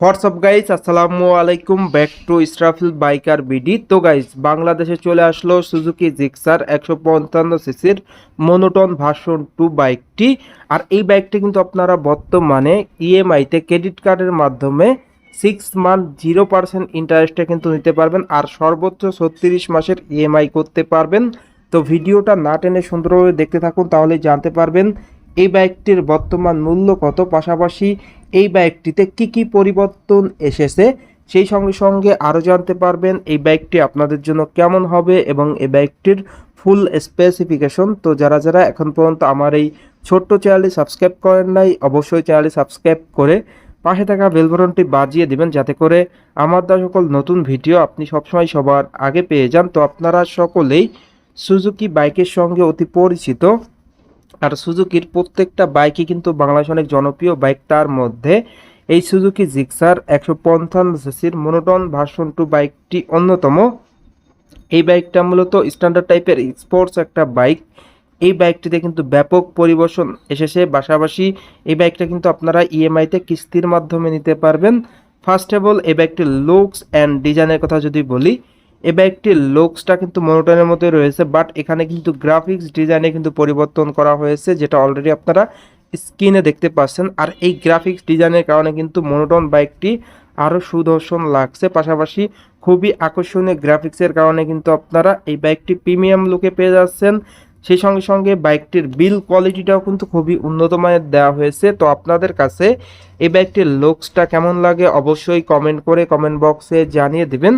WhatsApp guys আসসালামু আলাইকুম back to Israfil biker BD তো গাইস বাংলাদেশে চলে আসলো সুজুকি জিক্সার একশো পঞ্চান্ন সিসির মনোটন ভার্সন টু বাইকটি আর এই বাইকটি কিন্তু আপনারা বর্তমানে ইএমআইতে ক্রেডিট কার্ডের মাধ্যমে সিক্স মান্থ জিরো পার্সেন্ট ইন্টারেস্টে কিন্তু নিতে পারবেন। আর সর্বোচ্চ ছত্রিশ মাসের ইএমআই করতে পারবেন। তো ভিডিওটা না টেনে সুন্দরভাবে দেখতে থাকুন তাহলে জানতে পারবেন এই বাইকটির বর্তমান মূল্য কত। পাশাপাশি এই বাইকটিতে কি কি পরিবর্তন এসেছে সেই সঙ্গে সঙ্গে আরও জানতে পারবেন এই বাইকটি আপনাদের জন্য কেমন হবে এবং এই বাইকটির ফুল স্পেসিফিকেশন তো যারা যারা এখন পর্যন্ত আমার এই ছোট্ট চ্যানেলটি সাবস্ক্রাইব করেন নাই, অবশ্যই চ্যানেলটি সাবস্ক্রাইব করে পাশে থাকা বেল বাজিয়ে দিবেন যাতে করে আমার দেওয়া সকল নতুন ভিডিও আপনি সবসময় সবার আগে পেয়ে যান। তো আপনারা সকলেই সুজুকি বাইকের সঙ্গে অতি পরিচিত। আর সুজুকির প্রত্যেকটা বাইকই কিন্তু বাংলাদেশ অনেক জনপ্রিয় বাইক তার মধ্যে। এই সুজুকি জিক্সার একশো পঞ্চান্ন সিসির মনোটন ভার্সন টু বাইকটি অন্যতম। এই বাইকটা মূলত স্ট্যান্ডার্ড টাইপের স্পোর্টস একটা বাইক। এই বাইকটিতে কিন্তু ব্যাপক পরিবর্তন এসেছে। পাশাপাশি এই বাইকটা কিন্তু আপনারা ইএমআইতে কিস্তির মাধ্যমে নিতে পারবেন। ফার্স্ট অফ অল এই বাইকটির লুকস অ্যান্ড ডিজাইনের কথা যদি বলি এই বাইকটির লুকসটা কিন্তু মনোটনের মতোই রয়েছে বাট এখানে কিন্তু গ্রাফিক্স ডিজাইনে কিন্তু পরিবর্তন করা হয়েছে, যেটা অলরেডি আপনারা স্ক্রিনে দেখতে পাচ্ছেন। আর এই গ্রাফিক্স ডিজাইনের কারণে কিন্তু মনোটন বাইকটি আরও সুদর্শন লাগছে। পাশাপাশি খুবই আকর্ষণীয় গ্রাফিক্সের কারণে কিন্তু আপনারা এই বাইকটি প্রিমিয়াম লুকে পেয়ে যাচ্ছেন। সেই সঙ্গে সঙ্গে বাইকটির বিল কোয়ালিটিটাও কিন্তু খুবই উন্নত মানের দেওয়া হয়েছে। তো আপনাদের কাছে এই বাইকটির লুকসটা কেমন লাগে অবশ্যই কমেন্ট করে কমেন্ট বক্সে জানিয়ে দিবেন।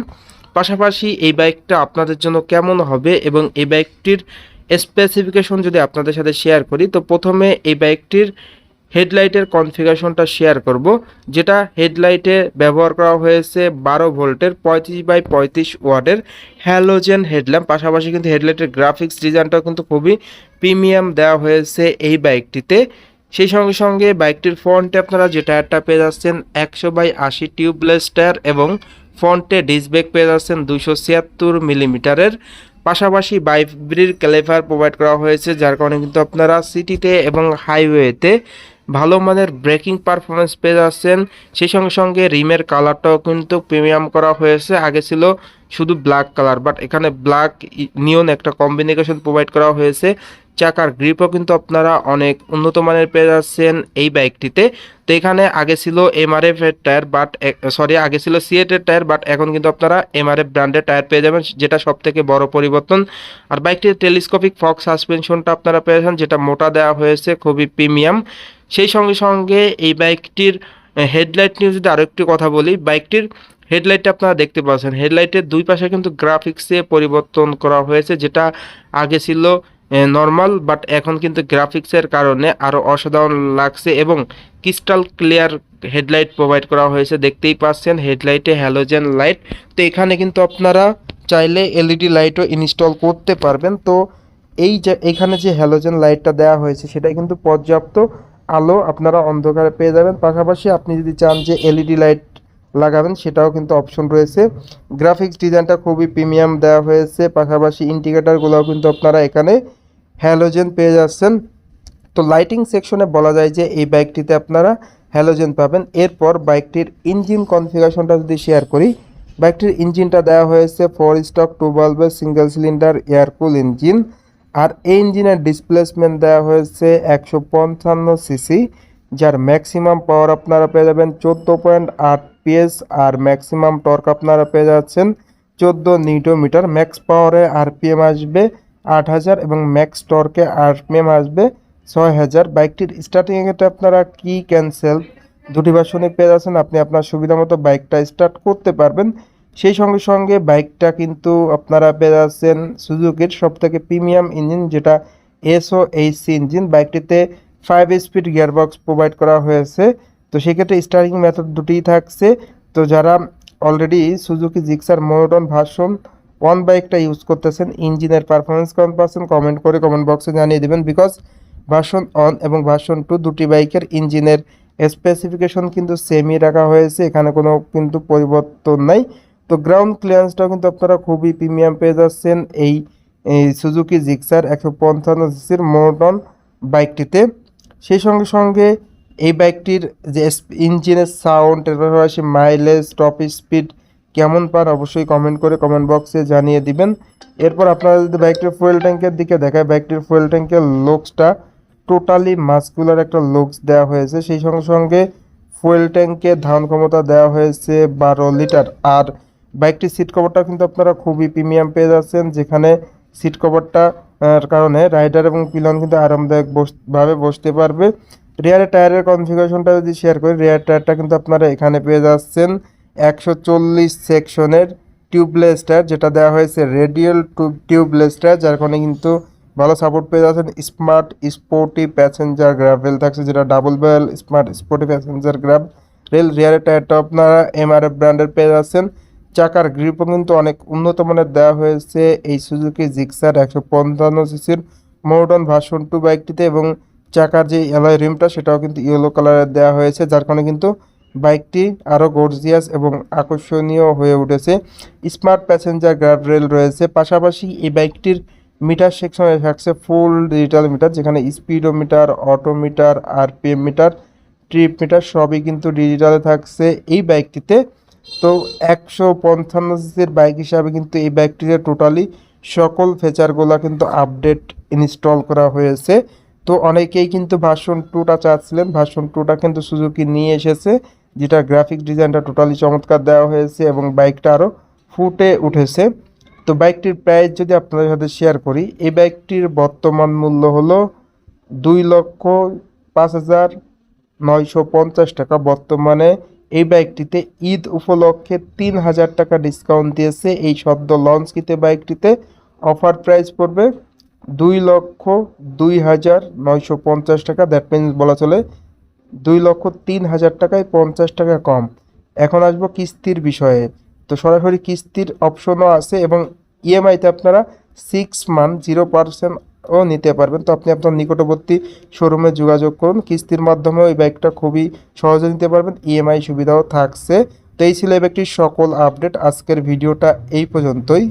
পাশাপাশি এই বাইকটা আপনাদের জন্য কেমন হবে এবং এই বাইকটির স্পেসিফিকেশন যদি আপনাদের সাথে শেয়ার করি, তো প্রথমে এই বাইকটির হেডলাইটের কনফিগারেশনটা শেয়ার করব, যেটা হেডলাইটে ব্যবহার করা হয়েছে বারো ভোল্টের পঁয়ত্রিশ বাই পঁয়ত্রিশ ওয়ার্ডের হ্যালোজেন হেডল্যাম্প পাশাপাশি কিন্তু হেডলাইটের গ্রাফিক্স ডিজাইনটাও কিন্তু খুবই প্রিমিয়াম দেওয়া হয়েছে এই বাইকটিতে সেই সঙ্গে সঙ্গে বাইকটির ফ্রন্টে আপনারা যে টায়ারটা পেয়ে যাচ্ছেন, একশো বাই আশি টিউবলেস টায়ার এবং ফ্রন্টে ডিসব্রেক পেয়ে যাচ্ছেন দুশো ছিয়াত্তর মিলিমিটারের। পাশাপাশি বাইব্রির ক্যালেভার প্রোভাইড করা হয়েছে, যার কারণে কিন্তু আপনারা সিটিতে এবং হাইওয়েতে ভালো মানের ব্রেকিং পারফরমেন্স পেয়ে যাচ্ছেন। সেই সঙ্গে সঙ্গে রিমের কালারটাও কিন্তু প্রিমিয়াম করা হয়েছে। আগে ছিল শুধু ব্ল্যাক কালার, বাট এখানে ব্ল্যাক নিয়ন একটা কম্বিনেশন প্রোভাইড করা হয়েছে। চাকার গ্রিপও কিন্তু আপনারা অনেক উন্নত মানের পেয়ে যাচ্ছেন এই বাইকটিতে। তো এখানে আগে ছিল এমআরএফ এর টায়ার বাট সরি আগে ছিল সিএট এর টায়ার বাট এখন কিন্তু আপনারা এমআরএফ ব্র্যান্ডের টায়ার পেয়ে যাবেন, যেটা সব থেকে বড় পরিবর্তন। আর বাইকটির টেলিস্কোপিক ফক সাসপেনশনটা আপনারা পেয়েছেন যেটা মোটা দেওয়া হয়েছে, খুবই প্রিমিয়াম সেই সঙ্গে সঙ্গে এই বাইকটির হেডলাইট নিয়ে যদি আরও একটি কথা বলি, বাইকটির হেডলাইটটা আপনারা দেখতে পাচ্ছেন। হেডলাইটের দুই পাশে কিন্তু গ্রাফিক্সে পরিবর্তন করা হয়েছে, যেটা আগে ছিল নর্মাল বাট এখন কিন্তু গ্রাফিক্সের কারণে আরও অসাধারণ লাগছে এবং ক্রিস্টাল ক্লিয়ার হেডলাইট প্রোভাইড করা হয়েছে। দেখতেই পাচ্ছেন হেডলাইটে হ্যালোজেন লাইট তো এখানে কিন্তু আপনারা চাইলে এলইডি লাইটও ইনস্টল করতে পারবেন। তো এই যে, এখানে যে হ্যালোজেন লাইটটা দেওয়া হয়েছে সেটা কিন্তু পর্যাপ্ত আলো আপনারা অন্ধকারে পেয়ে যাবেন। পাশাপাশি আপনি যদি চান যে এলইডি লাইট লাগাবেন, সেটাও কিন্তু অপশন রয়েছে। গ্রাফিক্স ডিজাইনটা খুবই প্রিমিয়াম দেওয়া হয়েছে। পাশাপাশি ইন্ডিকেটারগুলোও কিন্তু আপনারা এখানে হ্যালোজেন পেয়ে যাচ্ছেন। তো লাইটিং সেকশনে বলা যায় যে এই বাইকটিতে আপনারা হ্যালোজেন পাবেন। এরপর বাইকটির ইঞ্জিন কনফিগারেশনটা যদি শেয়ার করি বাইকটির ইঞ্জিনটা দেওয়া হয়েছে ফোর স্টক টু বাল্বের single cylinder air cool engine আর এই ইঞ্জিনের ডিসপ্লেসমেন্ট দেওয়া হয়েছে একশো পঞ্চান্ন সিসি যার ম্যাক্সিমাম পাওয়ার আপনারা পেয়ে যাবেন চোদ্দ পয়েন্ট আট পিএস আর ম্যাক্সিমাম টর্ক আপনারা পেয়ে যাচ্ছেন চোদ্দ নিউটোমিটার। ম্যাক্স পাওয়ারে আরপিএম আসবে আট হাজার এবং ম্যাক্স টর্কে আরপিএম আসবে ছয় হাজার। বাইকটির স্টার্টিং এতে আপনারা কি ক্যান্সেল দুটি ভার্সনে পেয়ে যাচ্ছেন। আপনি আপনার সুবিধা মতো বাইকটা স্টার্ট করতে পারবেন। সেই সঙ্গে সঙ্গে বাইকটা কিন্তু আপনারা পেয়ে যাচ্ছেন সুজুকির সব থেকে প্রিমিয়াম ইঞ্জিন যেটা এসও এইচসি ইঞ্জিন বাইকটিতে ফাইভ স্পিড গিয়ারবক্স প্রোভাইড করা হয়েছে। তো সেক্ষেত্রে স্টারিং মেথড দুটিই থাকছে। তো যারা already Suzuki Gixxer monotone version one বাইকটা ইউজ করতেছেন ইঞ্জিনের পারফরমেন্স কেমন পাচ্ছেন কমেন্ট করে কমেন্ট বক্সে জানিয়ে দেবেন বিকজ ভার্সন অন এবং ভার্সন টু দুটি বাইকের ইঞ্জিনের স্পেসিফিকেশন কিন্তু সেমই রাখা হয়েছে, এখানে কোনো কিন্তু পরিবর্তন নাই। তো গ্রাউন্ড ক্লিয়ারেন্সটাও কিন্তু আপনারা খুবই প্রিমিয়াম পেয়ে যাচ্ছেন এই সুজুকি জিক্সার একশো পঞ্চান্ন সিসির মোনোটন বাইকটিতে সেই সঙ্গে সঙ্গে এই বাইকটির যে ইঞ্জিনের সাউন্ড পাশাপাশি মাইলেজ টপ স্পিড কেমন পান অবশ্যই কমেন্ট করে কমেন্ট বক্সে জানিয়ে দিবেন। এরপর আপনারা যদি বাইকটির ফুয়েল ট্যাঙ্কের দিকে দেখায়, বাইকটির ফুয়েল ট্যাঙ্কের লুকসটা টোটালি মাস্কুলার একটা লুকস দেওয়া হয়েছে। সেই সঙ্গে সঙ্গে ফুয়েল ট্যাঙ্কে ধারণ ক্ষমতা দেওয়া হয়েছে বারো লিটার। আর বাইকটির সিট কভারটা কিন্তু আপনারা খুবই প্রিমিয়াম পেয়ে যাচ্ছেন, যেখানে সিট কভারটা কারণে রাইডার এবং পিলন কিন্তু আরামদায়ক ভাবে বসতে পারবে। রিয়ারে টায়ারের কনফিগারেশনটা যদি শেয়ার করি রিয়ার টায়ারটা কিন্তু আপনারা এখানে পেয়ে যাচ্ছেন। একশো চল্লিশ সেকশনের টিউবলেস টায়ার যেটা দেওয়া হয়েছে রেডিয়াল টিউবলেস টায়ার যার কারণে কিন্তু ভালো সাপোর্ট পেয়ে যাচ্ছেন স্মার্ট স্পোর্টি প্যাসেঞ্জার গ্রাভেল থাকছে যেটা double bell smart sporty passenger grab rail রিয়ারের টায়ারটা আপনারা এমআরএফ ব্র্যান্ডের পেয়ে যাচ্ছেন। চাকার গ্রিপও কিন্তু অনেক উন্নত মানের দেওয়া হয়েছে এই সুজুকি জিক্সার একশো পঞ্চান্ন সিসির মডার্ন ভার্সন টু বাইকটিতে এবং চাকার যে অ্যালয় রিমটা সেটাও কিন্তু ইয়েলো কালারের দেওয়া হয়েছে, যার কারণে কিন্তু বাইকটি আরও গর্জিয়াস এবং আকর্ষণীয় হয়ে উঠেছে। স্মার্ট প্যাসেঞ্জার গ্রাভ রেল রয়েছে। পাশাপাশি এই বাইকটির মিটার সেকশনে থাকছে ফুল ডিজিটাল মিটার, যেখানে speedometer, odometer, RPM meter, trip meter সবই কিন্তু ডিজিটালে থাকছে এই বাইকটিতে। তো একশো পঞ্চান্ন সিসির বাইক হিসাবে কিন্তু এই বাইকটিতে টোটালি সকল ফিচারগুলো কিন্তু আপডেট ইনস্টল করা হয়েছে। তো অনেকেই কিন্তু ভার্সন টুটা চাচ্ছিলেন। ভার্সন টুটা কিন্তু সুজুকি নিয়ে এসেছে। যেটা গ্রাফিক ডিজাইনটা টোটালি চমৎকার দেওয়া হয়েছে এবং বাইকটা আরও ফুটে উঠেছে। তো বাইকটির প্রাইস যদি আপনাদের সাথে শেয়ার করি, এই বাইকটির বর্তমান মূল্য হলো দুই লক্ষ পাঁচ হাজার নয়শো পঞ্চাশ টাকা। বর্তমানে এই বাইকটিতে ঈদ উপলক্ষে তিন হাজার টাকা ডিসকাউন্ট দিয়েছে। এই সদ্য লঞ্চকৃত বাইকটিতে অফার প্রাইস পড়বে দুই লক্ষ দুই হাজার নয়শো পঞ্চাশ টাকা। দ্যাট মিনস বলা চলে দুই লক্ষ তিন হাজার টাকায় পঞ্চাশ টাকা কম। এখন আসব কিস্তির বিষয়ে। তো সরাসরি কিস্তির অপশনও আছে এবং ইএমআইতে আপনারা সিক্স মান্থ জিরো পার্সেন্টও নিতে পারবেন। তো আপনি আপনার নিকটবর্তী শোরুমে যোগাযোগ করুন। কিস্তির মাধ্যমে ওই বাইকটা খুবই সহজে নিতে পারবেন। ইএমআই সুবিধাও থাকছে। তো এই ছিল এই বাইকটির সকল আপডেট আজকের ভিডিওটা এই পর্যন্তই।